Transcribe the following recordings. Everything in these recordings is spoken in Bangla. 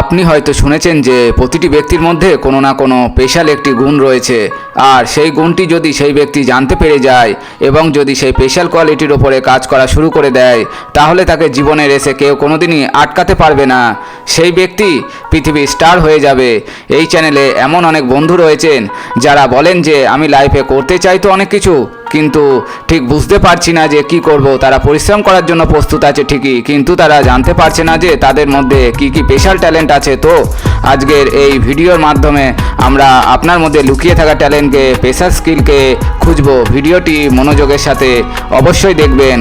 আপনি হয়তো শুনেছেন যে প্রতিটি ব্যক্তির মধ্যে কোনো না কোনো স্পেশাল একটি গুণ রয়েছে। আর সেই গুণটি যদি সেই ব্যক্তি জানতে পেরে যায় এবং যদি সেই স্পেশাল কোয়ালিটির ওপরে কাজ করা শুরু করে দেয়, তাহলে তাকে জীবনের এসে কেউ কোনোদিনই আটকাতে পারবে না। সেই ব্যক্তি পৃথিবীর স্টার হয়ে যাবে। এই চ্যানেলে এমন অনেক বন্ধু রয়েছেন যারা বলেন যে, আমি লাইফে করতে চাই তো অনেক কিছু। কিন্তু ঠিক বুঝতে পারছি না যে কি করব। তারা পরিশ্রম করার জন্য প্রস্তুত আছে ঠিকই, কিন্তু তারা জানতে পারছে না যে তাদের মধ্যে কি কি স্পেশাল ট্যালেন্ট আছে। তো আজকের এই ভিডিওর মাধ্যমে আমরা আপনার মধ্যে লুকিয়ে থাকা ট্যালেন্টকে পেশার স্কিলকে খুঁজবো। ভিডিওটি মনোযোগের সাথে অবশ্যই দেখবেন।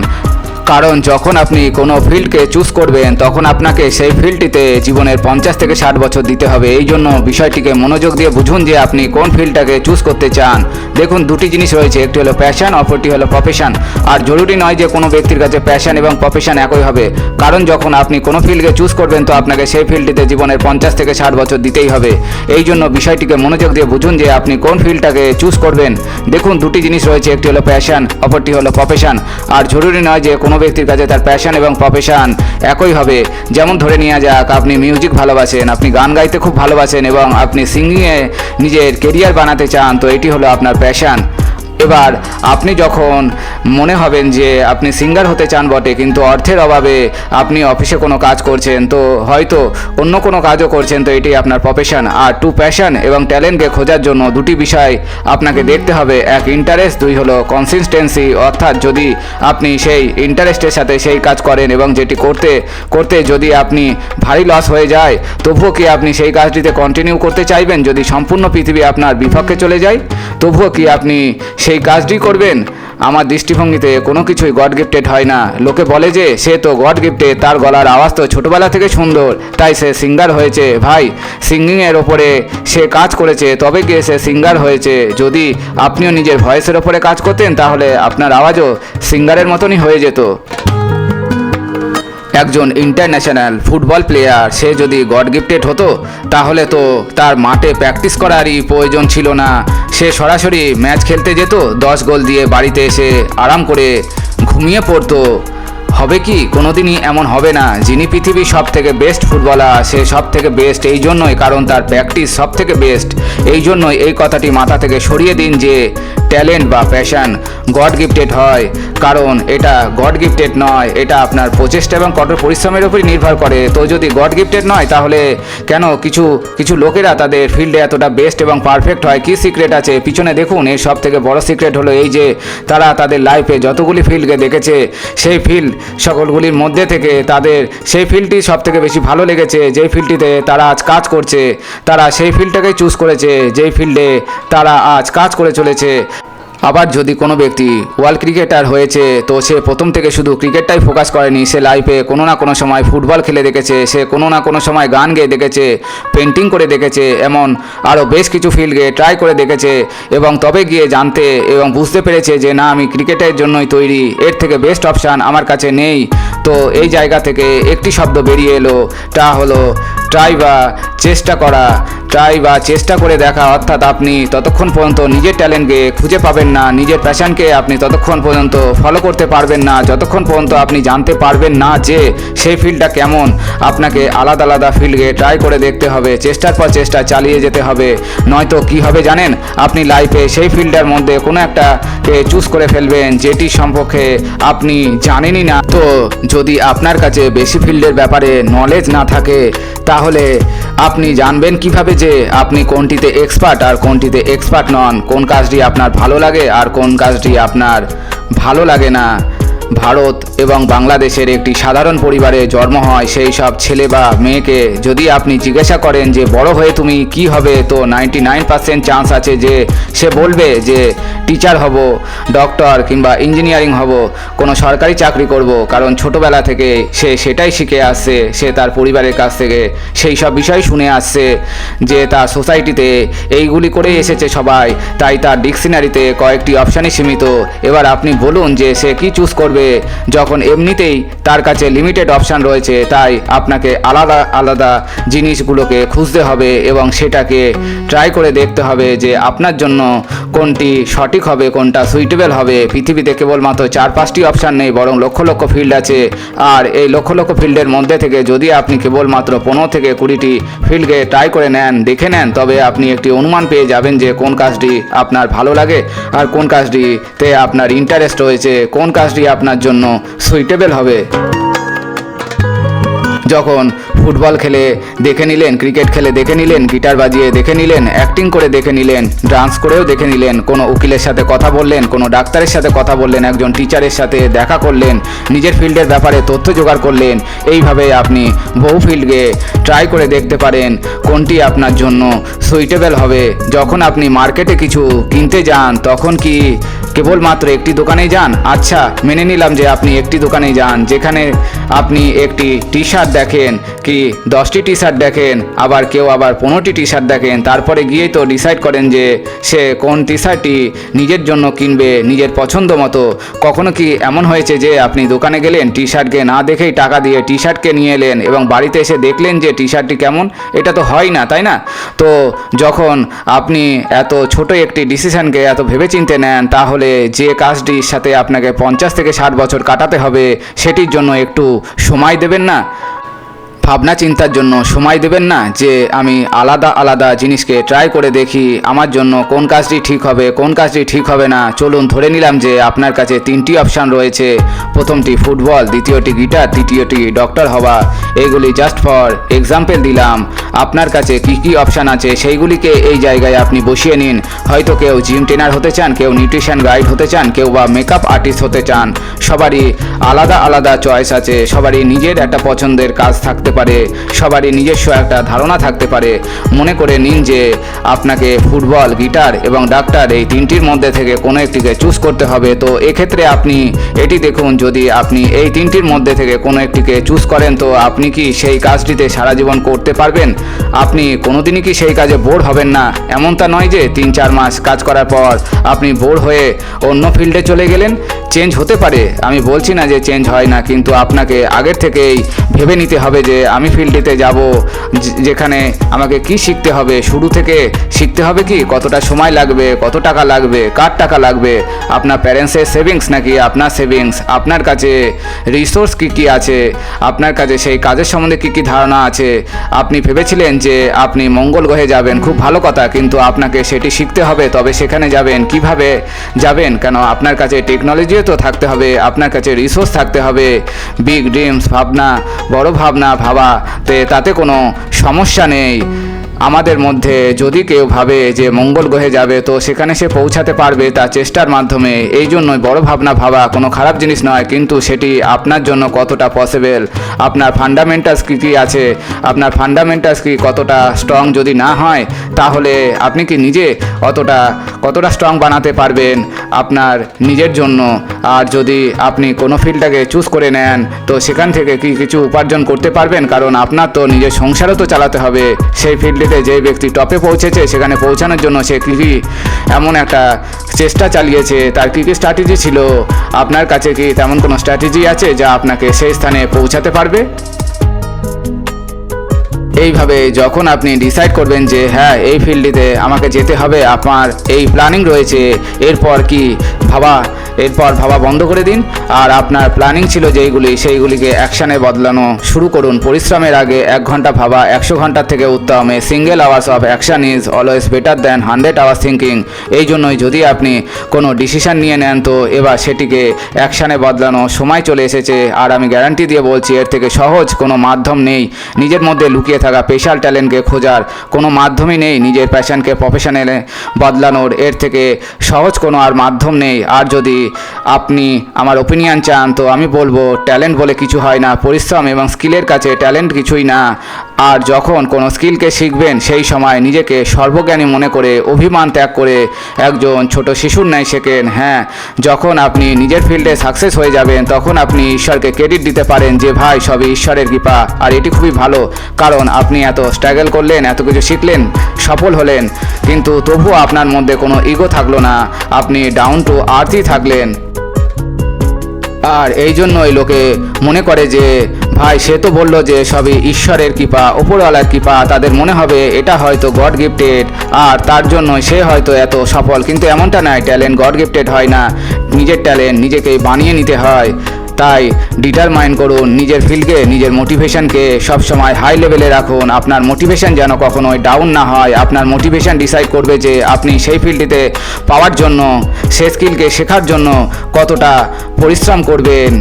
কারণ যখন আপনি কোনো ফিল্ডকে চুজ করবেন, তখন আপনাকে সেই ফিল্ডটিতে জীবনের পঞ্চাশ থেকে ষাট বছর দিতে হবে। এই জন্য বিষয়টিকে মনোযোগ দিয়ে বুঝুন যে আপনি কোন ফিল্ডটাকে চুজ করতে চান। দেখুন, দুটি জিনিস রয়েছে। একটি হলো প্যাশন অপরটি হলো প্রফেশন আর জরুরি নয় যে কোনো ব্যক্তির কাছে প্যাশন এবং প্রফেশন একই হবে। কারণ যখন আপনি কোনো ফিল্ডকে চুজ করবেন, তো আপনাকে সেই ফিল্ডটিতে জীবনের পঞ্চাশ থেকে ষাট বছর দিতেই হবে। এই জন্য বিষয়টিকে মনোযোগ দিয়ে বুঝুন যে আপনি কোন ফিল্ডটাকে চুজ করবেন। দেখুন, দুটি জিনিস রয়েছে। একটি হলো প্যাশন অপরটি হলো প্রফেশন আর জরুরি নয় যে কোনো ব্যক্তির কাছে তার প্যাশন এবং প্রফেশন একই হবে। যেমন ধরে নেওয়া যাক, আপনি মিউজিক ভালোবাসেন, আপনি গান গাইতে খুব ভালোবাসেন এবং আপনি সিঙ্গিংয়ে নিজের কেরিয়ার বানাতে চান, তো এটি হলো আপনার প্যাশন এবার আপনি যখন মনে হবেন যে আপনি সিঙ্গার হতে চান বটে কিন্তু অর্থের অভাবে আপনি অফিসে কোনো কাজ করছেন তো হয়তো অন্য কোনো কাজও করছেন তো এটি আপনার প্রফেশন আর টু প্যাশন এবং ট্যালেন্টকে খোঁজার জন্য দুটি বিষয় আপনাকে দেখতে হবে। এক ইন্টারেস্ট দুই হলো কনসিস্টেন্সি অর্থাৎ যদি আপনি সেই ইন্টারেস্টের সাথে সেই কাজ করেন এবং যেটি করতে করতে যদি আপনি ভারী লস হয়ে যায় তবুও কি আপনি সেই কাজটিতে কন্টিনিউ করতে চাইবেন? যদি সম্পূর্ণ পৃথিবী আপনার বিপক্ষে চলে যায় তবুও কি আপনি সেই কাজটি করবেন? আমার দৃষ্টিভঙ্গিতে কোনো কিছুই গড গিফটেড হয় না। লোকে বলে যে, সে তো গড গিফটে তার গলার আওয়াজ তো ছোটোবেলা থেকে সুন্দর, তাই সে সিঙ্গার হয়েছে। ভাই, সিঙ্গিংয়ের ওপরে সে কাজ করেছে, তবে গিয়ে সে সিঙ্গার হয়েছে। যদি আপনিও নিজের ভয়েসের ওপরে কাজ করতেন, তাহলে আপনার আওয়াজও সিঙ্গারের মতনই হয়ে যেত। একজন ইন্টারন্যাশনাল ফুটবল প্লেয়ার সে যদি গড গিফটেড হতো, তাহলে তো তার মাঠে প্র্যাকটিস করারই প্রয়োজন ছিল না। সে সরাসরি ম্যাচ খেলতে যেত, দশ গোল দিয়ে বাড়িতে এসে আরাম করে ঘুমিয়ে পড়তো। হবে কি? কোনোদিনই এমন হবে না। যিনি পৃথিবীর সব থেকে বেস্ট ফুটবলার সে সব থেকে বেস্ট এই জন্যই, কারণ তার প্র্যাকটিস সব থেকে বেস্ট এই জন্যই এই কথাটি মাথা থেকে সরিয়ে দিন যে ট্যালেন্ট বা প্যাশন গড গিফটেড হয়। কারণ এটা গড গিফটেড নয়, এটা আপনার প্রচেষ্টা এবং কঠোর পরিশ্রমের উপরই নির্ভর করে। তো যদি গড গিফটেড নয়, তাহলে কেন কিছু কিছু লোকেরা তাদের ফিল্ডে এতটা বেস্ট এবং পারফেক্ট হয়? কি সিক্রেট আছে? পিছনে দেখুন, এর সব থেকে বড় সিক্রেট হলো এই যে, তারা তাদের লাইফে যতগুলি ফিল্ডকে দেখেছে, সেই ফিল্ড সকলগুলির মধ্যে থেকে তাদের সেই ফিল্ডটি সব থেকে বেশি ভালো লেগেছে, যেই ফিল্ডটিতে তারা আজ কাজ করছে, তারা সেই ফিল্ডটাকেই চুজ করেছে, যেই ফিল্ডে তারা আজ কাজ করে চলেছে। আবার যদি কোনো ব্যক্তি ওয়ার্ল্ড ক্রিকেটার হয়েছে, তো সে প্রথম থেকে শুধু ক্রিকেটটাই ফোকাস করেনি। সে লাইফে কোনো না কোনো সময় ফুটবল খেলে দেখেছে, সে কোনো না কোনো সময় গান গেয়ে দেখেছে পেন্টিং করে দেখেছে, এমন আরও বেশ কিছু ফিল্ডকে ট্রাই করে দেখেছে, এবং তবে গিয়ে জানতে এবং বুঝতে পেরেছে যে, না, আমি ক্রিকেটের জন্যই তৈরি। এর থেকে বেস্ট অপশান আমার কাছে নেই। তো এই জায়গা থেকে একটি শব্দ বেরিয়ে এলো তা হলো ট্রাই বা চেষ্টা করা ট্রাই বা চেষ্টা করে দেখা, অর্থাৎ আপনি ততক্ষণ পর্যন্ত নিজের ট্যালেন্টকে খুঁজে পাবেন না, নিজের প্যাশনকে আপনি ততক্ষণ পর্যন্ত ফলো করতে পারবেন না, যতক্ষণ পর্যন্ত আপনি জানতে পারবেন না যে সেই ফিল্ডটা কেমন, আপনাকে আলাদা আলাদা ফিল্ডকে ট্রাই করে দেখতে হবে, চেষ্টার পর চেষ্টা চালিয়ে যেতে হবে। নয়তো কি হবে জানেন? আপনি লাইফে সেই ফিল্ডের মধ্যে কোনো একটা চুজ করে ফেলবেন, যেটি সম্পর্কে আপনি জানেনই না। তো যদি আপনার কাছে বেশি ফিল্ডের ব্যাপারে নলেজ না থাকে, তাহলে আপনি জানবেন কীভাবে যে আপনি কোনটিতে এক্সপার্ট আর কোনটিতে এক্সপার্ট নন, কোন কাজটি আপনার ভালো লাগে আর কোন কাজটি আপনার ভালো লাগে না। ভারত এবং বাংলাদেশের একটি সাধারণ পরিবারে জন্ম হয় সেই সব ছেলে বা মেয়েকে যদি আপনি জিজ্ঞাসা করেন যে, বড় হয়ে তুমি কি হবে? তো নাইনটি নাইন পার্সেন্ট চান্স আছে যে সে বলবে যে টিচার হব ডক্টর কিংবা ইঞ্জিনিয়ারিং হব, কোনো সরকারি চাকরি করব। কারণ ছোটবেলা থেকে সে সেটাই শিখে আসছে, সে তার পরিবারের কাছ থেকে সেই সব বিষয় শুনে আসছে যে, তার সোসাইটিতে এইগুলি করেই এসেছে সবাই, তাই তার ডিকশনারিতে কয়েকটি অপশানই সীমিত। এবার আপনি বলুন যে, সে কি চুজ করবে? করবে যখন এমনিতেই তার কাছে লিমিটেড অপশান রয়েছে, তাই আপনাকে আলাদা আলাদা জিনিসগুলোকে খুঁজতে হবে এবং সেটাকে ট্রাই করে দেখতে হবে যে আপনার জন্য কোনটি সঠিক হবে, কোনটা সুইটেবল হবে। পৃথিবীতে কেবলমাত্র চার, পাঁচটি অপশান নেই, বরং লক্ষ লক্ষ ফিল্ড আছে। আর এই লক্ষ লক্ষ ফিল্ডের মধ্যে থেকে যদি আপনি কেবলমাত্র পনেরো থেকে কুড়িটি ফিল্ডকে ট্রাই করে নেন, দেখে নেন, তবে আপনি একটি অনুমান পেয়ে যাবেন যে কোন কাজটি আপনার ভালো লাগে আর কোন কাজটিতে আপনার ইন্টারেস্ট রয়েছে, কোন কাজটি আপনার জন্য সুইটেবল হবে। যখন ফুটবল খেলে দেখে নিলেন, ক্রিকেট খেলে দেখে নিলেন, গিটার বাজিয়ে দেখে নিলেন অ্যাক্টিং করে দেখে নিলেন ডান্স করেও দেখে নিলেন, কোনো উকিলের সাথে কথা বললেন, কোনো ডাক্তারের সাথে কথা বললেন, একজন টিচারের সাথে দেখা করলেন, নিজের ফিল্ডের ব্যাপারে তথ্য জোগাড় করলেন, এইভাবে আপনি বহু ফিল্ডকে ট্রাই করে দেখতে পারেন, কোনটি আপনার জন্য সুইটেবল হবে। যখন আপনি মার্কেটে কিছু কিনতে যান, তখন কি কেবলমাত্র একটি দোকানেই যান? আচ্ছা মেনে নিলাম যে আপনি একটি দোকানেই যান, যেখানে আপনি একটি টি শার্ট দেখেন, কি দশটি টি শার্ট দেখেন, আবার কেউ আবার পনেরোটি টি শার্ট দেখেন, তারপরে গিয়েই তো ডিসাইড করেন যে সে কোন টি শার্টটি নিজের জন্য কিনবে, নিজের পছন্দ মতো। কখনো কি এমন হয়েছে যে আপনি দোকানে গেলেন টি শার্টকে না দেখেই টাকা দিয়ে টি শার্টকে নিয়ে এলেন এবং বাড়িতে এসে দেখলেন যে টি শার্টটি কেমন? এটা তো হয় না, তাই না? তো যখন আপনি এত ছোট একটি ডিসিশনকে এত ভেবেচিন্তে নেন, তাহলে যে কাজটির সাথে আপনাকে পঞ্চাশ থেকে ষাট বছর কাটাতে হবে, সেটির জন্য একটু সময় দেবেন না? ভাবনা চিন্তার জন্য সময় দেবেন না যে আমি আলাদা আলাদা জিনিসকে ট্রাই করে দেখি, আমার জন্য কোন কাজটি ঠিক হবে, কোন কাজটি ঠিক হবে না। চলুন ধরে নিলাম যে আপনার কাছে তিনটি অপশান রয়েছে। প্রথমটি ফুটবল দ্বিতীয়টি গিটার তৃতীয়টি ডক্টর হওয়া। এগুলি জাস্ট ফর এক্সাম্পল দিলাম। আপনার কাছে কি কি অপশান আছে সেইগুলিকে এই জায়গায় আপনি বসিয়ে নিন। হয়তো কেউ জিম ট্রেনার হতে চান, কেউ নিউট্রিশন গাইড হতে চান, কেউ বা মেকআপ আর্টিস্ট হতে চান। সবারই আলাদা আলাদা চয়েস আছে, সবারই নিজের একটা পছন্দের কাজ থাকতে পারে, সবারই নিজস্ব একটা ধারণা থাকতে পারে। মনে করে নিন যে আপনাকে ফুটবল, গিটার এবং ডাক্তার এই তিনটির মধ্যে থেকে কোনো একটিকে চুজ করতে হবে। তো এক্ষেত্রে আপনি এটি দেখুন, যদি আপনি এই তিনটির মধ্যে থেকে কোনো একটিকে চুজ করেন, তো আপনি কি সেই কাজটিতে সারা জীবন করতে পারবেন? আপনি কোনোদিনই কি সেই কাজে বোর হবেন না? এমনটা নয় যে তিন চার মাস কাজ করার পর আপনি বোর হয়ে অন্য ফিল্ডে চলে গেলেন। চেঞ্জ হতে পারে, আমি বলছি না যে চেঞ্জ হয় না, কিন্তু আপনাকে আগের থেকেই ভেবে নিতে হবে যে আমি ফিল্ডটিতে যাব যেখানে আমাকে কি শিখতে হবে, শুরু থেকে শিখতে হবে কি, কতটা সময় লাগবে, কত টাকা লাগবে, কার টাকা লাগবে, আপনার প্যারেন্টসের সেভিংস নাকি আপনার সেভিংস আপনার কাছে রিসোর্স কি কি আছে, আপনার কাছে সেই কাজের সম্বন্ধে কি কি ধারণা আছে, আপনি ভেবেছিলেন যে আপনি মঙ্গল গ্রহে যাবেন, খুব ভালো কথা, কিন্তু আপনাকে সেটি শিখতে হবে, তবে সেখানে যাবেন, কীভাবে যাবেন, কেন আপনার কাছে টেকনোলজিও তো থাকতে হবে, আপনার কাছে রিসোর্স থাকতে হবে। বিগ ড্রিমস ভাবনা, বড় ভাবনা, ভাবা, তে তাতে কোনো সমস্যা নেই। আমাদের মধ্যে যদি কেউ ভাবে যে মঙ্গল গ্রহে যাবে, তো সেখানে সে পৌঁছাতে পারবে তার চেষ্টার মাধ্যমে। এই জন্যই বড় ভাবনা ভাবা কোনো খারাপ জিনিস নয়, কিন্তু সেটি আপনার জন্য কতটা পসিবল আপনার ফান্ডামেন্টালস কী কী আছে? আপনার ফান্ডামেন্টালস কি কতটা স্ট্রং যদি না হয়, তাহলে আপনি কি নিজে অতটা, কতটা স্ট্রং বানাতে পারবেন আপনার নিজের জন্য? আর যদি আপনি কোনো ফিল্ডটাকে চুজ করে নেন, তো সেখান থেকে কি কিছু উপার্জন করতে পারবেন? কারণ আপনার তো নিজের সংসারও তো চালাতে হবে। সেই ফিল্ডে যে ব্যক্তি টপে পৌঁছেছে, সেখানে পৌঁছানোর জন্য সে কী কী এমন একটা চেষ্টা চালিয়েছে, তার কী কী স্ট্র্যাটেজি ছিল? আপনার কাছে কি তেমন কোনো স্ট্র্যাটেজি আছে যা আপনাকে সেই স্থানে পৌঁছাতে পারবে? এইভাবে যখন আপনি ডিসাইড করবেন যে হ্যাঁ এই ফিল্ডটিতে আমাকে যেতে হবে, আপনার এই প্ল্যানিং রয়েছে, এরপর কি ভাবা এরপর ভাবা বন্ধ করে দিন। আর আপনার প্ল্যানিং ছিল যেইগুলি সেইগুলিকে অ্যাকশানে বদলানো শুরু করুন। পরিশ্রমের আগে এক ঘণ্টা ভাবা, একশো ঘণ্টার থেকে উত্তম। A single hours of action is always better than hundred hours thinking এই জন্যই যদি আপনি কোনো ডিসিশন নিয়ে নেন, তো এবার সেটিকে অ্যাকশানে বদলানো। সময় চলে এসেছে, আর আমি গ্যারান্টি দিয়ে বলছি, এর থেকে সহজ কোনো মাধ্যম নেই। নিজের মধ্যে লুকিয়ে থাকা স্পেশাল ট্যালেন্টকে খোঁজার কোনো মাধ্যমই নেই। নিজের প্যাশনকে প্রফেশনালে বদলানোর। এর থেকে সহজ কোনো আর মাধ্যম নেই। আর যদি আপনি আমার ওপিনিয়ন চান, তো আমি বলব ট্যালেন্ট বলে কিছু হয় না, পরিশ্রম এবং স্কিলের কাছে ট্যালেন্ট কিছুই না। আর যখন কোনো স্কিলকে শিখবেন, সেই সময় নিজেকে সর্বজ্ঞানী মনে করে, অভিমান ত্যাগ করে একজন ছোট শিশুর ন্যায় শেখেন। হ্যাঁ যখন আপনি নিজের ফিল্ডে সাকসেস হয়ে যাবেন, তখন আপনি ঈশ্বরকে ক্রেডিট দিতে পারেন যে, ভাই, সবই ঈশ্বরের কৃপা। আর এটি খুবই ভালো, কারণ আপনি এত স্ট্রাগল করলেন, এত কিছু শিখলেন, সফল হলেন। কিন্তু তবুও আপনার মধ্যে কোনো ইগো থাকল না। আপনি ডাউন টু আর্থই থাকলেন। আর এই জন্যই লোকে মনে করে যে, ভাই, সে তো বলল যে সবই ঈশ্বরের কৃপা ওপরওয়ালার কৃপা, তাদের মনে হবে এটা হয়তো গড গিফটেড আর তার জন্য সে হয়তো এত সফল। কিন্তু এমনটা নয় ট্যালেন্ট গড গিফটেড হয় না। নিজের ট্যালেন্ট নিজেকে বানিয়ে নিতে হয়। তাই ডিটারমাইন করুন নিজের ফিল্ডকে নিজের মোটিভেশনকে সবসময় হাই লেভেলে রাখুন। আপনার মোটিভেশন যেন কখনোই ডাউন না হয়। আপনার মোটিভেশন ডিসাইড করবে যে আপনি সেই ফিল্ডটিতে পাওয়ার জন্য সে স্কিলকে শেখার জন্য কতটা পরিশ্রম করবেন।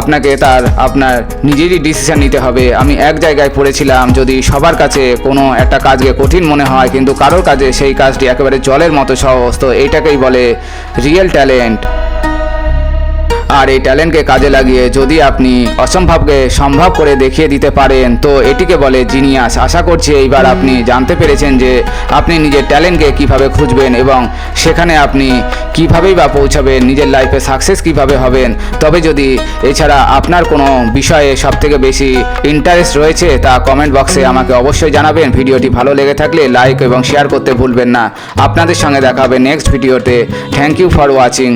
আপনাকে তার, আপনার নিজেরই ডিসিশন নিতে হবে। আমি এক জায়গায় পড়েছিলাম, যদি সবার কাছে কোনো একটা কাজকে কঠিন মনে হয়, কিন্তু কারোর কাজে সেই কাজটি একেবারে জলের মতো সহজ, তো এইটাকেই বলে রিয়েল ট্যালেন্ট আর এই ট্যালেন্টকে কাজে লাগিয়ে যদি আপনি অসম্ভবকে সম্ভব করে দেখিয়ে দিতে পারেন, তো এটিকে বলে জিনিয়াস। আশা করছি এইবার আপনি জানতে পেরেছেন যে আপনি নিজের ট্যালেন্টকে কীভাবে খুঁজবেন এবং সেখানে আপনি কিভাবেই বা পৌঁছাবেন, নিজের লাইফে সাকসেস কীভাবে হবেন। তবে যদি এছাড়া আপনার কোনো বিষয়ে সবথেকে বেশি ইন্টারেস্ট রয়েছে, তা কমেন্ট বক্সে আমাকে অবশ্যই জানাবেন। ভিডিওটি ভালো লেগে থাকলে লাইক এবং শেয়ার করতে ভুলবেন না। আপনাদের সঙ্গে দেখা হবে নেক্সট ভিডিওতে থ্যাংক ইউ ফর ওয়াচিং